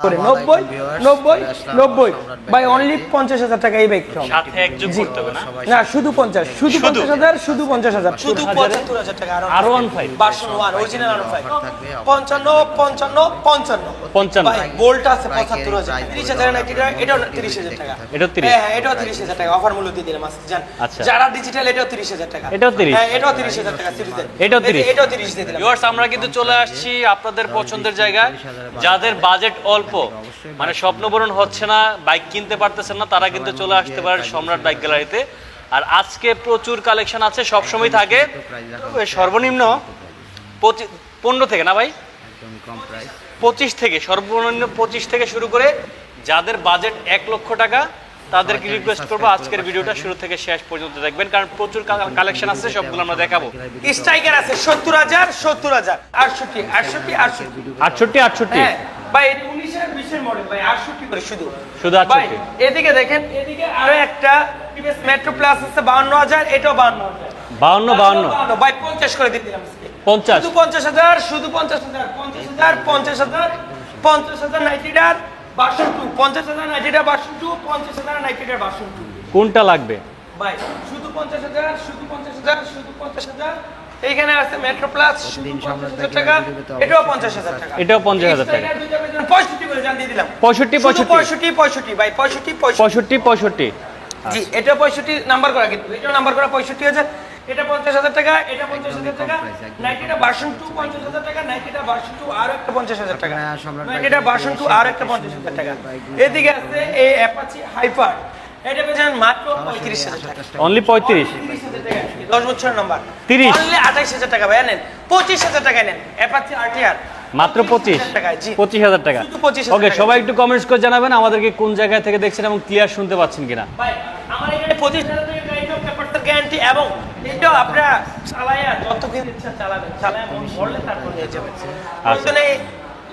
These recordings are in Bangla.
করে নব্বই নব্বই নব্বই। বাই অনলি পঞ্চাশ হাজার টাকা এই বাইক সাথে এক যোগ জি। করতে হবে না? না শুধু পঞ্চাশ শুধু পঞ্চাশ হাজার শুধু পঞ্চাশ হাজার। শুধু পঁচাত্তর হাজার টাকা আরও one five version one original আরও ফাইভ offer থাকবে, offer পঞ্চান্ন পঞ্চান্ন পঞ্চান্ন। পঞ্চান্ন। বোল্ট আছে পঁচাত্তর হাজার। তিরিশ হাজার নাকি এটাও তিরিশ হাজার টাকা। এটাও 30 হ্যাঁ হ্যাঁ, এটাও তিরিশ হাজার টাকা। অফার মূল্য দিয়ে দিলাম আজকে জান আচ্ছা। যারা ডিজিটাল এটাও তিরিশ হাজার টাকা। এটাও 30 হ্যাঁ এটাও তিরিশ হাজার টাকা সিরিজের এটাও 30 এটাও তিরিশ দিয়ে দিলাম। আমরা কিন্তু চলে আসছি আপনাদের পছন্দের জায়গায়। যাদের বাজেট। অল্প মানে স্বপ্নপূরণ হচ্ছে না বাইক কিনতে পারতেছেন না তারা কিন্তু চলে আসতে পারেন সম্রাট বাইক গ্যালারিতে আর আজকে প্রচুর কালেকশন আছে সবসময় থাকে। সর্বনিম্ন পনেরো থেকে না ভাই? পঁচিশ থেকে সর্বনিম্ন পঁচিশ থেকে শুরু করে যাদের বাজেট এক লক্ষ টাকা তাদেরকে রিকোয়েস্ট করব। আজকের ভিডিওটা শুরু থেকে শেষ পর্যন্ত দেখবেন কারণ প্রচুর কালেকশন আছে সবগুলো আমরা দেখাবো। স্ট্রাইকার আছে সত্তর হাজার সত্তর হাজার আটষট্টি আটষট্টি আটষট্টি। আটষট্টি আটষট্টি। হ্যাঁ ভাই এটা মডেল ভাই আটষট্টি করে শুধু। শুধু ভাই 68 এদিকে দেখেন এদিকে আরও একটা টিভিএস মেট্রো প্লাস আছে বাউন্ন হাজার এটাও বাউন্ন হাজার। বাউন্ন বাউন্ন। ভাই পঞ্চাশ করে দিয়ে দিলাম আজকে। পঞ্চাশ। শুধু পঞ্চাশ হাজার শুধু পঞ্চাশ হাজার পঞ্চাশ হাজার পঞ্চাশ হাজার পঞ্চাশ হাজার নাইনটিটার বাসন টু পঞ্চাশ হাজার নাইনটিটার বাসন টু পঞ্চাশ হাজার নাইনটিটার বাসন টু কোনটা লাগবে? ভাই শুধু পঞ্চাশ হাজার শুধু পঞ্চাশ হাজার শুধু পঞ্চাশ হাজার এইখানে আছে মেট্রো প্লাস শুধু প্রতিদিন পঞ্চাশ হাজার টাকা এটাও পঞ্চাশ হাজার টাকা। এটাও 50,000 টাকা। Extra দুইটা পেছনে পঁয়ষট্টি করে দিলাম। পঁয়ষট্টি পঁয়ষট্টি। পঁয়ষট্টি পঁয়ষট্টি ভাই পঁয়ষট্টি পঁয়ষট্টি। পঁয়ষট্টি জি এটা পঁয়ষট্টি নাম্বার করা কিন্তু এটা নাম্বার করা পঁয়ষট্টি হাজার। এটা পঞ্চাশ হাজার টাকা এটা পঞ্চাশ হাজার টাকা। একদম ভার্সন টু পঞ্চাশ হাজার টাকা নাইনটিটা ভার্সন টু আর একটা পঞ্চাশ হাজার টাকা। সম্রাট ভার্সন টু আর একটা পঞ্চাশ হাজার টাকা। এদিকে আছে এই অ্যাপাচি হাইপার এটা পেয়েছেন মাত্র পঁয়ত্রিশ হাজার টাকা। অনলি পঁয়ত্রিশ। দশ বছর নাম্বার 30 অনলি আঠাইশ হাজার টাকা ভাই নেন। পঁচিশ হাজার টাকা নেন। অ্যাপাচি আরটিআর মাত্র পঁচিশ পঁচিশ। হাজার টাকা। শুধু 25,000 ওকে সবাই একটু কমেন্টস করে জানাবেন আমাদেরকে কোন জায়গা থেকে দেখছেন এবং ক্লিয়ার শুনতে পাচ্ছেন কিনা। আমার এখানে পঁচিশ হাজার টাকা গাড়ি পেপারটার গ্যারান্টি এবং এটাও আপনারা চালাইয়া যতক্ষণ ইচ্ছা চালাবেন। চালায় মন ভরলে তারপর নিয়ে যাবেন। আচ্ছা। ওখানে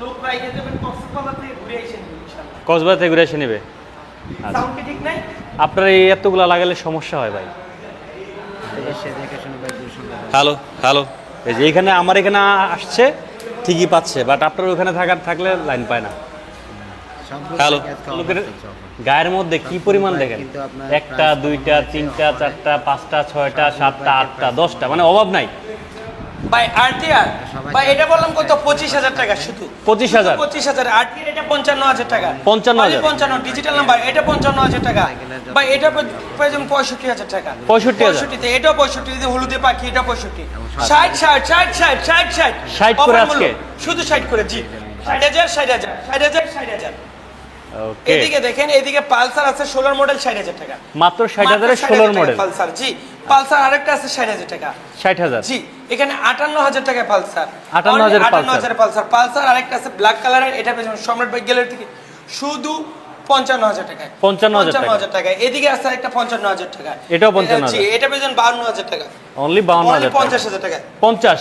লোক বাইকে যাবেন কক্সবাজার থেকে ঘুরে এসে ইনশাআল্লাহ। কক্সবাজার থেকে ঘুরে এসে নেবে। আচ্ছা সাউন্ড কি ঠিক নাই? আপনার এই এতগুলা লাগালে সমস্যা হয় ভাই এসে দেখে শুনে বাইকগুলো সুন্দর হ্যালো হ্যালো। এই যে এখানে আমার এখানে আসছে ঠিকই পাচ্ছে বাট আপনার ওখানে থাকার থাকলে লাইন পায় না। হ্যালো লোকের। গায়ের মধ্যে কি পরিমাণ দেখেন? একটা দুইটা তিনটা চারটা পাঁচটা ছয়টা সাতটা আটটা দশটা মানে অভাব নাই। ভাই আরটিআর ভাই এটা বললাম কত? পঁচিশ হাজার টাকা শুধু। পঁচিশ হাজার। পঁচিশ হাজার। আরটিআর এটা পঞ্চান্ন হাজার টাকা। 55,000 পঞ্চান্ন ডিজিটাল নাম্বার এটা পঞ্চান্ন হাজার টাকা। ভাই এটা প্রয়োজন পঁয়ষট্টি হাজার টাকা। 65,000 পঁয়ষট্টিতে এটাও পঁয়ষট্টি যদি হলুদে পাখি এটা পঁয়ষট্টি ষাট ষাট ষাট ষাট ষাট ষাট। 60 করে আজকে? শুধু ষাট করে জি। ষাট হাজার ষাট হাজার ষাট হাজার ষাট হাজার। ওকে এদিকে দেখেন এদিকে পালসার আছে ষোলোর মডেল ষাট হাজার টাকা। মাত্র ষাট হাজারের 60,000 ষোলোর মডেল পালসার জি। পালসার আরেকটা আছে ষাট হাজার টাকা। ষাট হাজার। জি। এখানে আটান্ন হাজার টাকা পালসার। 58,000 আটান্ন পালসার। হাজার পালসার। পালসার আরেকটা আছে ব্ল্যাক কালারের এটা পেছনে সম্রাট বাইক গ্যালারি থেকে। শুধু পঞ্চান্ন হাজার টাকায়। 55,000 টাকা। হাজার টাকায়। এদিকে আছে একটা পঞ্চান্ন হাজার টাকা। এটাও 55,000 জি এটা পেছনে বাউন্ন হাজার টাকা। অনলি Only হাজার পঞ্চাশ হাজার টাকা পঞ্চাশ।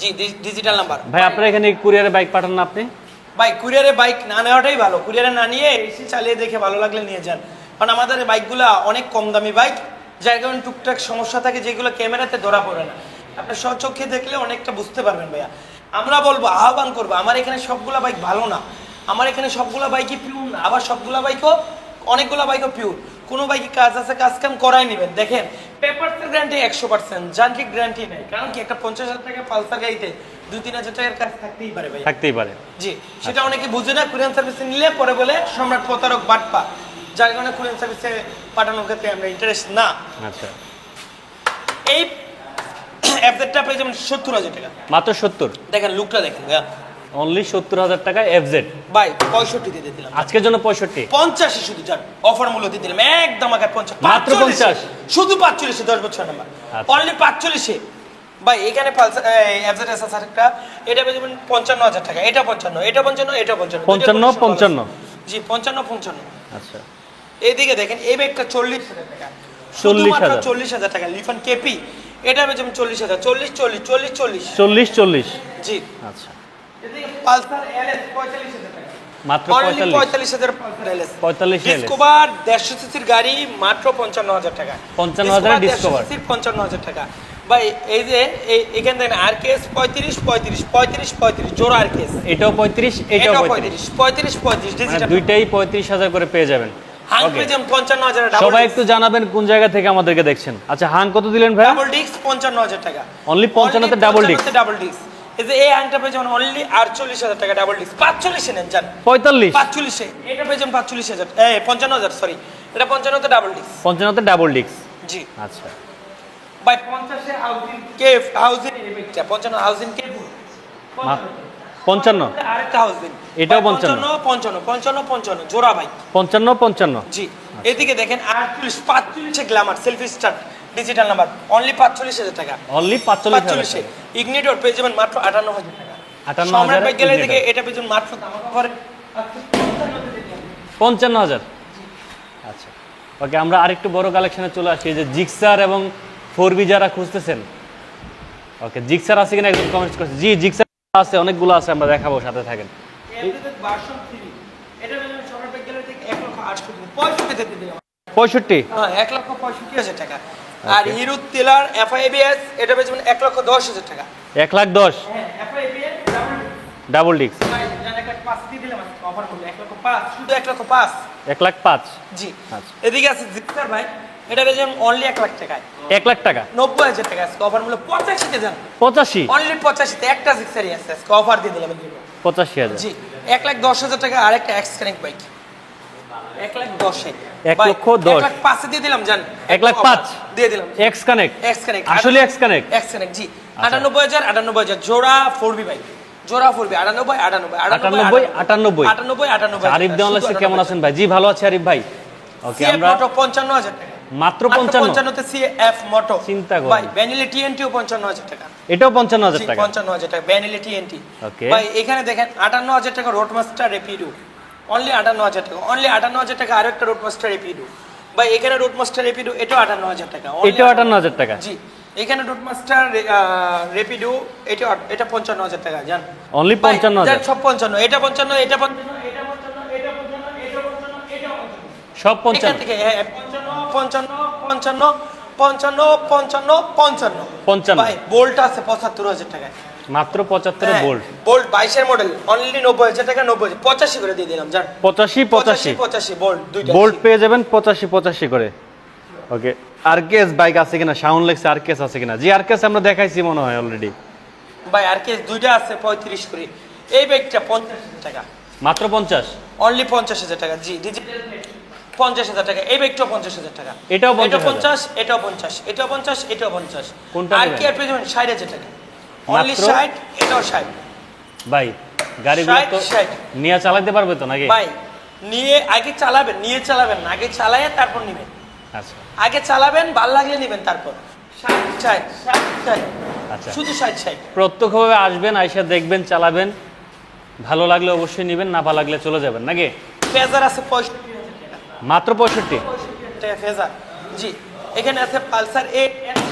জি ডিজিটাল নাম্বার ভাই আপনার এখানে কুরিয়ারে বাইক পাঠান না আপনি? ভাই কুরিয়ারে বাইক না নেওয়াটাই ভালো। কুরিয়ারে না নিয়ে এসি চালিয়ে দেখে ভালো লাগলে নিয়ে যান। কারণ আমাদের বাইকগুলো অনেক কম দামি বাইক যার কারণে টুকটাক সমস্যা থাকে যেগুলো ক্যামেরাতে ধরা পড়ে না। আপনার স্বচক্ষে দেখলে অনেকটা বুঝতে পারবেন ভাইয়া। আমরা বলব আহ্বান করব আমার এখানে সবগুলা বাইক ভালো না। আমার এখানে সবগুলা বাইকই পিউর না আবার সবগুলা বাইকও অনেকগুলা বাইকও পিউর কোনো বাইকে কাজ আছে কাজ কাম করাই নেবেন। দেখেন পেপারসের গ্যারান্টি একশো পার্সেন্ট যান্ত্রিক গ্যারান্টি নেই। কারণ কি একটা পঞ্চাশ হাজার টাকা পালসার গাড়িতে দুই তিন হাজার টাকার কাজ থাকতেই পারে ভাই থাকতেই পারে। জি সেটা অনেকে বুঝে না কুরিয়ান সার্ভিসে নিলে পরে বলে সম্রাট প্রতারক বাটপা। যার কারণে কুরিয়ান সার্ভিসে পাঠানোর ক্ষেত্রে আমরা ইন্টারেস্ট না। আচ্ছা। এই অ্যাপসেটটা পেয়ে যাবেন সত্তর হাজার টাকা। মাত্র সত্তর? দেখেন লুকটা দেখেন অনলি সত্তর হাজার টাকা এফজেড ভাই পঁয়ষট্টি দিয়ে দিলাম। আজকের জন্য পঁয়ষট্টি। পঞ্চাশে শুধু যান। অফার মূল্য দিয়ে দিলাম। একদম আগে পঞ্চাশ। মাত্র 45 50 শুধু পাঁচচল্লিশে দশ বছর নাম্বার আচ্ছা। অনলি পাঁচচল্লিশে। ভাই এখানে অ্যাপসেট এসে একটা এটা পেয়ে যাবেন পঞ্চান্ন হাজার টাকা। এটা পঞ্চান্ন এটা পঞ্চান্ন এটা পঞ্চান্ন। পঞ্চান্ন। পঞ্চান্ন। জি পঞ্চান্ন পঞ্চান্ন। আচ্ছা। এইদিকে দেখেন এই ব্যাগটা চল্লিশ হাজার টাকা। 40,000 চল্লিশ হাজার টাকা। লিফান কেপি এটা বেচেন চল্লিশ হাজার চল্লিশ চল্লিশ চল্লিশ চল্লিশ। চল্লিশ চল্লিশ। জি। আচ্ছা। পালসার এলএস পঁয়তাল্লিশ হাজার টাকা। মাত্র পঁয়তাল্লিশ। পঁয়তাল্লিশ হাজার পালসার এলএস। 45 LS ডিসকভার দেড়শো সিসির গাড়ি মাত্র পঞ্চান্ন হাজার টাকা। 55,000 এর দেড়শো Discover। পঞ্চান্ন হাজার টাকা। ভাই এই যে এই- এখানে দেখেন আর কেস পঁয়ত্রিশ পঁয়ত্রিশ পঁয়ত্রিশ পঁয়ত্রিশ জোড়া আর কেস এটাও পঁয়ত্রিশ এটাও পঁয়ত্রিশ। পঁয়ত্রিশ পঁয়ত্রিশ মানে ডিজিটাল দুইটাই পঁয়ত্রিশ হাজার করে পেয়ে যাবেন। সবাই একটু জানাবেন কোন জায়গা থেকে আমাদেরকে দেখছেন। আচ্ছা হাং কত দিলেন ভাই ডাবল ডিস্ক পঞ্চান্ন হাজার টাকা। Only 55 তে double disc? ডাবল ডিস্ক এই যে এই হাংটা পেয়ে যাবেন অনলি আটচল্লিশ হাজার টাকা ডাবল ডিস্ক পাঁচচল্লিশে নেন জান পঁয়তাল্লিশ? পাঁচচল্লিশে। এটা পেয়ে যাবেন পাঁচচল্লিশ হাজার। এ পঞ্চান্ন হাজার সরি এটা পঞ্চান্নতে ডাবল ডিস্ক পঞ্চান্নতে ডাবল ডিস্ক জি। আচ্ছা। বাই পঞ্চাশে হাউজিং কেফ হাউজিং রিমিটটা পঞ্চান্ন হাউজিং কেফ পঞ্চান্ন। আরেকটা এটাও 55 পঞ্চান্ন পঞ্চান্ন পঞ্চান্ন জোড়া ভাই। পঞ্চান্ন পঞ্চান্ন। জি। এদিকে দেখেন আটচল্লিশ পাঁচচল্লিশে glamour selfie start digital number only পাঁচচল্লিশ হাজার টাকা। অনলি পাঁচচল্লিশ পাঁচচল্লিশে। ইগনিটর পেয়ে যাবেন মাত্র আটান্ন হাজার টাকা। 58 সম্রাট হাজারে বাইক গ্যালারি এটা পেয়ে যাবেন মাত্র দাম পঞ্চান্ন হাজার। আচ্ছা। ওকে আমরা আরেকটু বড় কালেকশনে চলে আসি। যে জিক্সার এবং ফোর বি যারা খুঁজতেছেন। ওকে জিক্সার আছে কিনা একদম কমেন্ট করছে। জি জিক্সার আছে অনেকগুলো আছে আমরা দেখাবো সাথে থাকেন। পঁয়ষট্টি হ্যাঁ এক লক্ষ পঁয়ষট্টি হাজার টাকা। আর হিরো তেলার এফআইবিএস এটা পেয়ে যাবেন এক লক্ষ দশ হাজার টাকা। এক লাখ দশ? হ্যাঁ ডাবল এক লাখ পাঁচ অফার করলে এক লাখ পাঁচ। জি। আচ্ছা। এদিকে আছে জিক্সার ভাই। এটা পেয়ে অনলি এক লাখ টাকায়। এক লাখ টাকা। নব্বই হাজার টাকা আজকে অফার মূল্য পঁচাশিতে যান। পঁচাশি? অনলি পঁচাশিতে একটা জিক্সারই আছে আজকে অফার দিয়ে দিলাম পঁচাশি হাজার। জি এক লাখ দশ হাজার টাকা আরেকটা এক্স কানেক্ট বাইক এক লাখ দশে। এক লক্ষ দশ। লাখ পাঁচে দিয়ে দিলাম জান এক লাখ পাঁচ? দিয়ে দিলাম। এক্স কানেক্ট এক্স কানেক্ট আসলে এক্স কানেক্ট এক্স কানেক্ট জি আটানব্বই হাজার আটানব্বই হাজার। জোড়া ফোর বি বাইক জোড়া ফোর বি আটানব্বই আটানব্বই আটানব্বই আটানব্বই আটানব্বই। আটানব্বই। আরিফ দেওয়ান কেমন আছেন ভাই? জি ভালো আছে আরিফ ভাই। ওকে আমরা পঞ্চান্ন হাজার টাকা। মাত্র পঞ্চান্ন। পঞ্চান্নতে সি এফ মোটো চিন্তা করুন। ভাই ভ্যানিলি টিএনটিও পঞ্চান্ন হাজার টাকা। এটাও পঞ্চান্ন হাজার টাকা? পঞ্চান্ন হাজার টাকা ভ্যানিলি টিএনটি Okay. ভাই এখানে দেখেন আটান্ন হাজার টাকা রোড মাস্টার রেপিডো অনলি আটান্ন হাজার টাকা অনলি আটান্ন হাজার টাকা আরেকটা রোড মাস্টার রেপিডো ভাই এখানে রোড মাস্টার রেপিডো এটাও আটান্ন হাজার টাকা Only এটাও আটান্ন হাজার টাকা। জি এখানে রোড মাস্টার রেপিডো এটা এটা পঞ্চান্ন হাজার টাকা জান? অনলি ভাই, পঞ্চান্ন যান, হাজার সব পঞ্চান্ন এটা পঞ্চান্ন এটা পঞ্চান্ন এটা পঞ্চান্ন এটা পঞ্চান্ন এটা পঞ্চান্ন এটা পঞ্চান্ন। সব এখান পঞ্চান্ন থেকে হ্যাঁ, পঞ্চান্ন পঞ্চান্ন পঞ্চান্ন পঞ্চান্ন পঞ্চান্ন। পঞ্চান্ন। ভাই বোল্ট আছে পঁচাত্তর হাজার টাকায়। মাত্র পঁচাত্তরে হ্যাঁ, বোল্ট বোল্ট বাইশের মডেল অনলি নব্বই হাজার টাকা নব্বই হাজার। পঁচাশি করে দিয়ে দিলাম জান। পঁচাশি পঁচাশি। পঁচাশি বোল্ট দুইটা বোল্ট পেয়ে যাবেন পঁচাশি পঁচাশি করে। ওকে আর কেস বাইক আছে কিনা? সাউন্ড লেগছে আর কেস আছে কিনা? জি আর কেস আমরা দেখাইছি মনে হয় অলরেডি ভাই আর কেস দুইটা আছে পঁয়ত্রিশ করে। এই ব্যাগটা পঞ্চাশ টাকা। মাত্র পঞ্চাশ? অনলি পঞ্চাশ হাজার টাকা জি ডিজিটাল পঞ্চাশ হাজার টাকা। এই ব্যাগটাও পঞ্চাশ হাজার টাকা। এটাও 50,000 এটাও পঞ্চাশ এটাও পঞ্চাশ এটাও পঞ্চাশ এটাও পঞ্চাশ। কোনটা আর কি আর পেয়ে যাবেন? ষাট হাজার টাকা। অনলি ষাট এটাও ষাট। ভাই গাড়িগুলো তো 60, 60 নিয়ে চালাতে পারবে তো নাকি? ভাই নিয়ে আগে চালাবেন নিয়ে চালাবেন না। আগে চালায় তারপর নেবেন। আচ্ছা। আগে চালাবেন ভালো লাগলে নেবেন তারপর। আচ্ছা। শুধু প্রত্যক্ষভাবে আসবেন আইসা দেখবেন চালাবেন। ভালো লাগলে অবশ্যই নেবেন না ভালো লাগলে চলে যাবেন নাকি? ফেজার আছে পঁয়ষট্টি মাত্র পঁয়ষট্টি। ফেজার জি এখানে আছে পালসার এ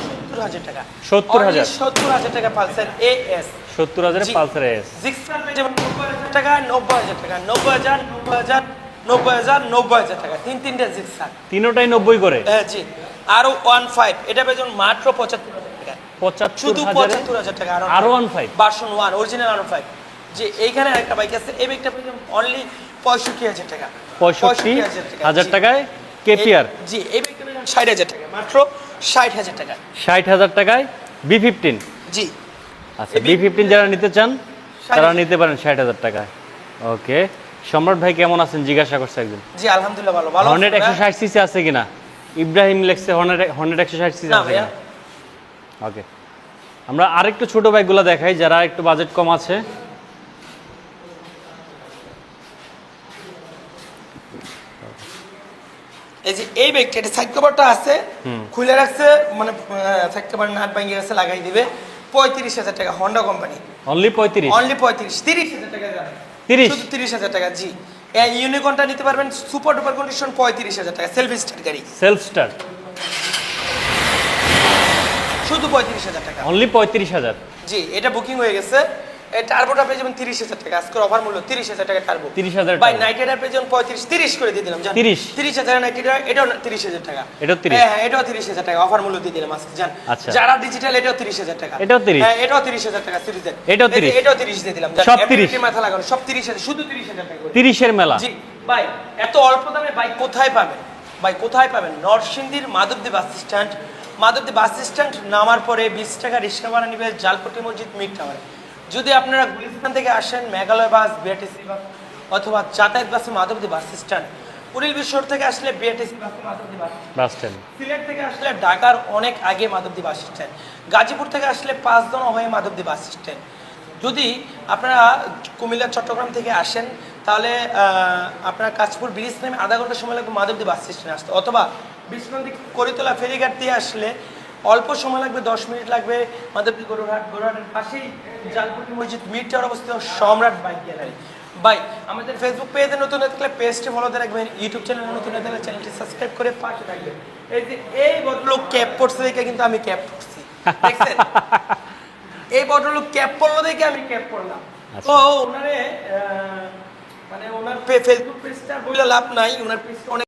সত্তর হাজার টাকা। 70,000 সত্তর হাজার টাকা পালসার এ এস সত্তর হাজারে পালসার এস জিক্সার নব্বই হাজার টাকা নব্বই হাজার টাকা নব্বই হাজার নব্বই হাজার নব্বই হাজার নব্বই হাজার টাকা। তিন তিনটে জিক্সার তিনোটাই নব্বই করে। হ্যাঁ জি আরও ওয়ান ফাইভ এটা মাত্র পঁচাত্তর হাজার টাকা। পঁচাত্তর শুধু পঁচাত্তর হাজার টাকা আরও one five version one original আরও ফাইভ যে এইখানে একটা বাইক আছে। এই বাইকটা অনলি পঁয়ষট্টি হাজার টাকা। পঁয়ষট্টি হাজার টাকায় কেপিআর জি এই বাইকটা ষাট হাজার টাকা মাত্র ষাট হাজার টাকা। ষাট হাজার টাকায় বি ফিফটিন জি। আচ্ছা বি ফিফটিন যারা নিতে চান তারা নিতে পারেন ষাট হাজার টাকায়। ওকে। সম্রাট ভাই কেমন আছেন? জিজ্ঞাসা করছে একজন। জি আলহামদুলিল্লাহ ভালো। ভালো হর্নেট একশো? ষাট সিসি আছে কিনা? ইব্রাহিম লেখছে হর্নেট হর্নেট একশো ষাট সিসি আছে ওকে। আমরা আরেকটু ছোট বাইকগুলো দেখাই যারা একটু বাজেট কম আছে। এই যে এই ব্যাগটা এটা সাইড কভারটা আছে খুলে রাখছে মানে সাইড কভার নাট ভাঙিয়ে গেছে লাগাই দিবে। পঁয়ত্রিশ হাজার টাকা হন্ডা কোম্পানি অনলি পঁয়ত্রিশ? অনলি পঁয়ত্রিশ তিরিশ হাজার টাকা যাবে 30? শুধু তিরিশ হাজার টাকা জি। এই ইউনিকনটা নিতে পারবেন সুপার ডুপার কন্ডিশন পঁয়ত্রিশ হাজার টাকা সেলফ স্টার্ট গাড়ি। সেলফ স্টার্ট শুধু পঁয়ত্রিশ হাজার টাকা। অনলি পঁয়ত্রিশ হাজার? জি এটা বুকিং হয়ে গেছে। টার্বোটা পেয়ে যাবেন তিরিশ হাজার টাকা। আজকের অফার মূল্য তিরিশ হাজার টাকা টার্বো 30,000 ভাই টাকা। নাইট রাইডার পেয়ে যাবেন পঁয়ত্রিশ তিরিশ করে দিয়ে দিলাম জান। 30 তিরিশ হাজার নাইট রাইডার এটাও তিরিশ হাজার টাকা। এটাও 30 হ্যাঁ হ্যাঁ এটাও তিরিশ হাজার টাকা অফার মূল্য দিয়ে দিলাম আজকে জান। আচ্ছা। যারা ডিজিটাল এটাও তিরিশ হাজার টাকা। এটাও 30 হ্যাঁ এটাও তিরিশ হাজার টাকা সিরিজের এটাও 30 এটাও তিরিশ দিয়ে দিলাম সব 30 মাথা লাগানো সব তিরিশ হাজার শুধু তিরিশ হাজার টাকা তিরিশের মেলা। জি ভাই এত অল্প দামে বাইক কোথায় পাবেন? ভাই কোথায় পাবেন? নরসিংদীর Madhabdi bus stand Madhabdi bus stand নামার পরে বিশ টাকা রিক্সা ভাড়া নিবে জালপট্টি মসজিদ মিড টাওয়ারে যদি আপনারা গুলিস্তান থেকে আসেন মেঘালয় বাস বিআরটিসি বাস অথবা যাতায়াত বাসে মাধবদী বাস স্ট্যান্ড উড়িল বিশ্বর থেকে আসলে বিআরটিসি বাসে মাধবদী বাস স্ট্যান্ড। সিলেট থেকে আসলে ঢাকার অনেক আগে মাধবদী বাস স্ট্যান্ড। গাজীপুর থেকে আসলে পাঁচজন হয়ে মাধবদী বাস স্ট্যান্ড। যদি আপনারা কুমিল্লা চট্টগ্রাম থেকে আসেন তাহলে আপনার কাঁচপুর ব্রিজ নেমে আধা ঘণ্টা সময় লাগবে মাধবদী বাস স্ট্যান্ডে আসতে। অথবা বিষ্ণুনদী করিতলা ফেরিঘাট দিয়ে আসলে অল্প সময় লাগবে দশ মিনিট লাগবে। মাধবদী গরুরহাট গরুরহাটের পাশেই জালপুটি মসজিদ মিড টাওয়ার অবস্থিত সম্রাট বাইক গ্যালারি। ভাই আমাদের ফেসবুক পেজে নতুন হয়ে থাকলে পেজটি ফলো দিয়ে রাখবেন ইউটিউব চ্যানেলে নতুন হয়ে থাকলে চ্যানেলটি সাবস্ক্রাইব করে পাশে থাকবেন। এই যে এই ভদ্রলোক ক্যাপ পড়ছে দেখে কিন্তু আমি ক্যাপ পড়ছি দেখছেন? এই ভদ্রলোক ক্যাপ পরলো দেখে আমি ক্যাপ আচ্ছা। তো ওনারে মানে ওনার ফেসবুক পেজটা বলে লাভ নাই ওনার পেজটা অনেক